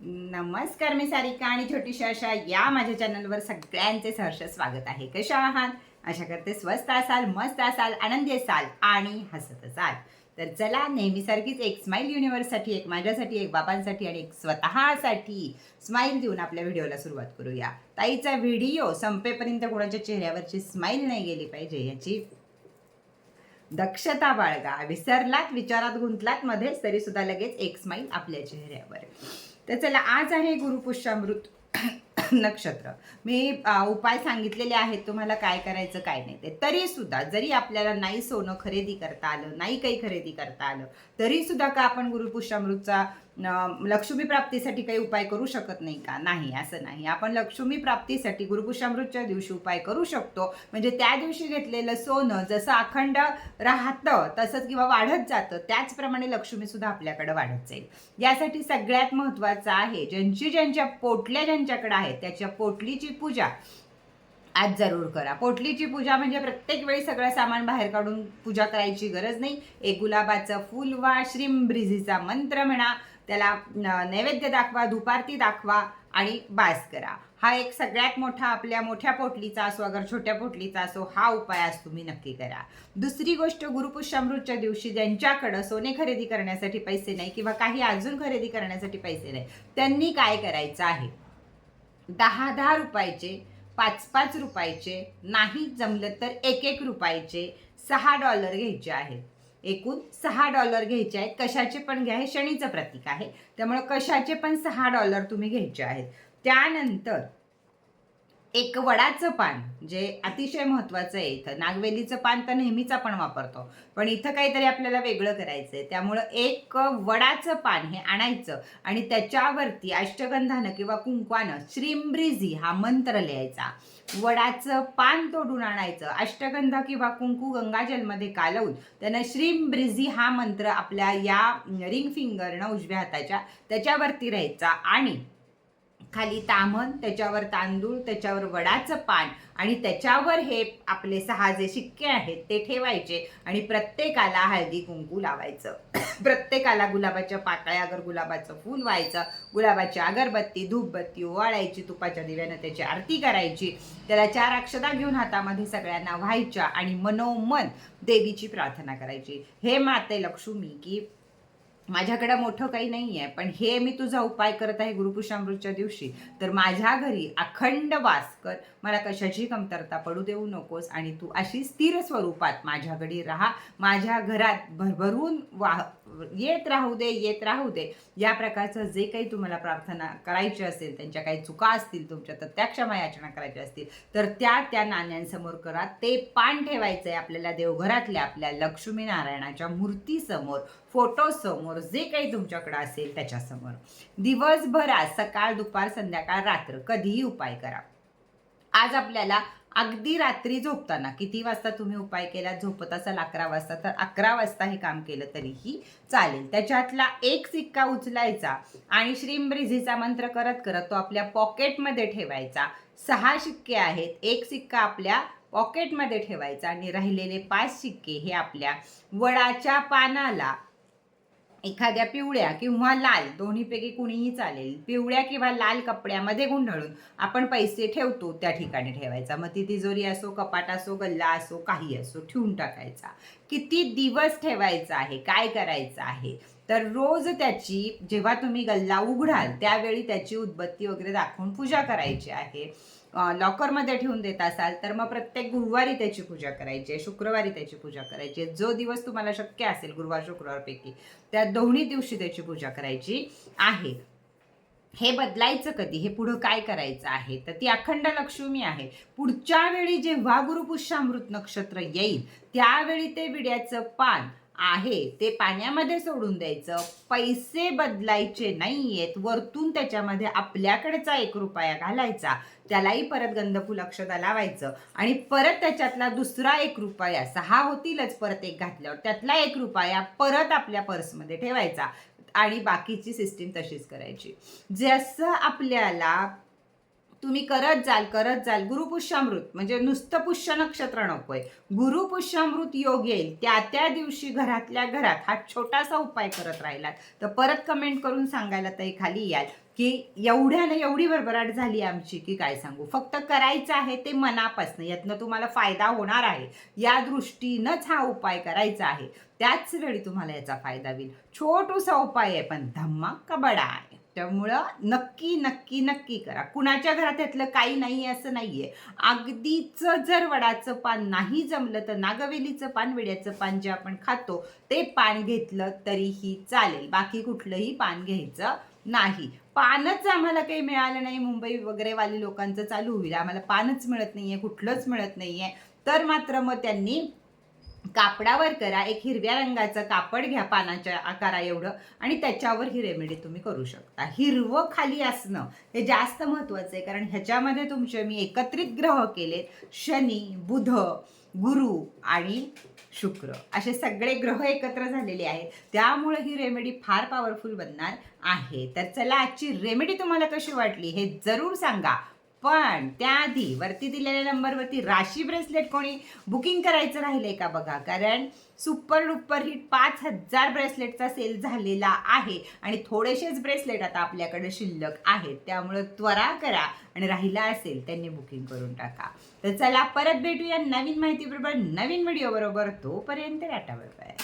नमस्कार मी सारिका आणि छोटीशी अशा या माझ्या चॅनलवर सगळ्यांचे सहर्ष स्वागत आहे. कशा आहात? अशा करते स्वस्त असाल मस्त असाल आनंदी असाल आणि हसत असाल. तर चला नेहमीसारखीच एक स्माईल युनिव्हर्ससाठी एक माझ्यासाठी एक बाबांसाठी आणि एक स्वतःसाठी स्माईल देऊन आपल्या व्हिडिओला सुरुवात करूया. ताईचा व्हिडिओ संपेपर्यंत कोणाच्या चेहऱ्यावरची स्माईल नाही गेली पाहिजे याची दक्षता बाळगा. विसरलात विचारात गुंतलात मध्येच तरी सुद्धा लगेच एक स्माईल आपल्या चेहऱ्यावर. तर चला आज आहे गुरुपुष्यामृत नक्षत्र. मी उपाय सांगितलेले आहेत तुम्हाला काय करायचं काय नाही ते. तरी सुद्धा जरी आपल्याला नाही सोनं खरेदी करता आलं नाही काही खरेदी करता आलं तरी सुद्धा का आपण गुरुपुष्यामृतचा लक्ष्मी प्राप्तीसाठी काही उपाय करू शकत नाही का? नाही असं नाही. आपण लक्ष्मी प्राप्तीसाठी गुरुपुषामृतच्या दिवशी उपाय करू शकतो. म्हणजे त्या दिवशी घेतलेलं सोनं जसं अखंड राहतं तसंच किंवा वाढत जातं त्याचप्रमाणे लक्ष्मी सुद्धा आपल्याकडे वाढत जाईल. यासाठी सगळ्यात महत्त्वाचं आहे ज्यांची ज्यांच्या पोटल्या ज्यांच्याकडे आहेत त्याच्या पोटलीची पूजा आज जरूर करा. पोटलीची पूजा म्हणजे प्रत्येक वेळी सगळं सामान बाहेर काढून पूजा करायची गरज नाही. एक गुलाबाचं फूल वा श्रीमब्रिझीचा मंत्र म्हणा त्याला नैवेद्य दाखवा दुपारती दाखवा आणि बास करा. हा एक सगळ्यात मोठा आपल्या मोठ्या पोटलीचा असो अगर छोट्या पोटलीचा असो हा उपाय आज तुम्ही नक्की करा. दुसरी गोष्ट गुरुपुष्यामृतच्या दिवशी ज्यांच्याकडं सोने खरेदी करण्यासाठी पैसे नाही किंवा काही अजून खरेदी करण्यासाठी पैसे नाही त्यांनी काय करायचं आहे? दहा दहा रुपयाचे पाच पाच रुपयाचे नाही जमलं तर एक एक रुपयाचे सहा डॉलर घ्यायचे आहेत. एकूण सहा डॉलर घ्यायचे आहेत. कशाचे पण घ्या हे शनीचं प्रतीक आहे. त्यामुळे कशाचे पण सहा डॉलर तुम्ही घ्यायचे आहेत. त्यानंतर एक वडाचं पान जे अतिशय महत्त्वाचं आहे इथं. नागवेलीचं पान तर नेहमीच आपण वापरतो पण इथं काहीतरी आपल्याला वेगळं करायचं आहे त्यामुळं एक वडाचं पान हे आणायचं आणि त्याच्यावरती अष्टगंधानं किंवा कुंकवानं श्रीम्ब्रिझी हा मंत्र लिहायचा. वडाचं पान तोडून आणायचं. अष्टगंधा किंवा कुंकू गंगाजलमध्ये कालवून त्यानं श्रीम्ब्रिझी हा मंत्र आपल्या या रिंग फिंगरनं उजव्या हाताच्या त्याच्यावरती राहायचा आणि खाली तामण त्याच्यावर तांदूळ त्याच्यावर वडाचं पान आणि त्याच्यावर हे आपले सहा जे शिक्के आहेत ते ठेवायचे आणि प्रत्येकाला हळदी कुंकू लावायचं. प्रत्येकाला गुलाबाच्या पाकळ्या अगर गुलाबाचं फूल व्हायचं गुलाबाची अगरबत्ती धूपबत्ती ओवाळायची तुपाच्या दिव्यानं त्याची आरती करायची त्याला चार अक्षता घेऊन हातामध्ये सगळ्यांना व्हायच्या आणि मनोमन देवीची प्रार्थना करायची. हे माते लक्ष्मी की माझ्याकडे मोठं काही नाही आहे पण हे मी तुझा उपाय करत आहे गुरुपुषामृतच्या दिवशी. तर माझ्या घरी अखंड वास कर मला कशाची कमतरता पडू देऊ नकोस आणि तू अशी स्थिर स्वरूपात माझ्याकडे राहा. माझ्या घरात भरभरून वाह येत राहू दे येत राहू दे. या प्रकारचं जे काही तुम्हाला प्रार्थना करायची असेल त्यांच्या काही चुका असतील तुमच्या तर त्या क्षमा याचना करायच्या असतील तर त्या त्या नाण्यांसमोर करा. ते पान ठेवायचं आहे आपल्याला देवघरातल्या आपल्या लक्ष्मीनारायणाच्या मूर्तीसमोर. फोटोसमोर जे काही तुमच्याकडे असेल त्याच्यासमोर. दिवसभरात सकाळ दुपार संध्याकाळ रात्र कधीही उपाय करा. आज आपल्याला अगदी रात्री झोपताना किती वाजता तुम्ही उपाय केला? झोपत असाल अकरा वाजता तर अकरा वाजता हे काम केलं तरीही चालेल. त्याच्यातला एक सिक्का उचलायचा आणि श्रीमब्रिझीचा मंत्र करत करत तो आपल्या पॉकेटमध्ये ठेवायचा. सहा शिक्के आहेत एक सिक्का आपल्या पॉकेटमध्ये ठेवायचा आणि राहिलेले पाच शिक्के हे आपल्या वडाच्या पानाला एखाद्या पिवळ्या किंवा लाल दोन्हीपैकी कुणीही चालेल. पिवळ्या किंवा लाल कपड्यामध्ये गुंढळून आपण पैसे ठेवतो त्या ठिकाणी ठेवायचा. मग ती तिजोरी असो कपाट असो गल्ला असो काही असो ठेवून टाकायचा. किती दिवस ठेवायचा आहे? काय करायचं आहे? तर रोज त्याची जेव्हा तुम्ही गल्ला उघडाल त्यावेळी त्याची उदबत्ती वगैरे दाखवून पूजा करायची आहे. लॉकरमध्ये ठेवून देत असाल तर मग प्रत्येक गुरुवारी त्याची पूजा करायची आहे शुक्रवारी त्याची पूजा करायची आहे. जो दिवस तुम्हाला शक्य असेल गुरुवार शुक्रवारपैकी त्या दोन्ही दिवशी त्याची पूजा करायची आहे. हे बदलायचं कधी? हे पुढं काय करायचं आहे? तर ती अखंड लक्ष्मी आहे. पुढच्या वेळी जेव्हा गुरुपुष्यामृत नक्षत्र येईल त्यावेळी ते विड्याचं पान आहे. ते पाण्यामध्ये सोडून द्यायचं. पैसे बदलायचे नाहीयेत. वरतून त्याच्यामध्ये आपल्याकडचा एक रुपया घालायचा. त्यालाही परत गंधफूल अक्षता लावायचं. आणि परत त्याच्यातला दुसरा एक रुपया सहा होतीलच परत एक घातल्यावर त्यातला एक रुपया परत आपल्या पर्समध्ये ठेवायचा आणि बाकीची सिस्टीम तशीच करायची. जसं आपल्याला तुम्ही करत जाल करत जाल. गुरुपुष्यामृत म्हणजे नुसतं पुष्य नक्षत्र नकोय. गुरुपुष्यामृत योग येईल त्या त्या दिवशी घरातल्या घरात हा छोटासा उपाय करत राहिलात. तर परत कमेंट करून सांगायला ताई खाली याल की एवढ्यानं एवढी भरभराट झाली आमची की काय सांगू? फक्त करायचं आहे ते मनापासनं यातनं तुम्हाला फायदा होणार आहे. या दृष्टीनंच हा उपाय करायचा आहे. त्याच वेळी तुम्हाला याचा फायदा होईल. छोटूसा उपाय आहे पण धम्मा बडा आहे. त्यामुळं नक्की नक्की नक्की करा. कुणाच्या घरात यातलं काही नाही आहे असं नाहीये. अगदीच जर वडाचं पान नाही जमलं तर नागवेलीचं पान विड्याचं पान जे आपण खातो ते पान घेतलं तरीही चालेल. बाकी कुठलंही पान घ्यायचं नाही. पानच आम्हाला काही मिळालं नाही. मुंबई वगैरे वाली लोकांचं चालू होईल. आम्हाला पानच मिळत नाहीये कुठलंच मिळत नाहीये. तर मात्र मग त्यांनी कापडावर करा एक हिरव्या रंगाचं कापड घ्या पानाच्या आकारा एवढं आणि त्याच्यावर ही रेमेडी तुम्ही करू शकता. हिरवं खाली असणं हे जास्त महत्वाचं आहे कारण ह्याच्यामध्ये तुमचे मी एकत्रित ग्रह केलेत शनी बुध गुरु आणि शुक्र. असे सगळे ग्रह एकत्र झालेले आहेत. त्यामुळे ही रेमेडी फार पॉवरफुल बनणार आहे. तर चला आजची रेमेडी तुम्हाला कशी वाटली हे जरूर सांगा. पण त्याआधी वरती दिलेल्या नंबरवरती राशी ब्रेसलेट कोणी बुकिंग करायचं राहिलंय का बघा? कारण सुपर डुपर हिट पाच हजार ब्रेसलेटचा सेल झालेला आहे आणि थोडेसेच ब्रेसलेट आता आपल्याकडे शिल्लक आहेत. त्यामुळं त्वरा करा आणि राहिला असेल त्यांनी बुकिंग करून टाका. तर चला परत भेटूया नवीन माहितीबरोबर नवीन व्हिडिओ बरोबर. तोपर्यंत टाटा बाय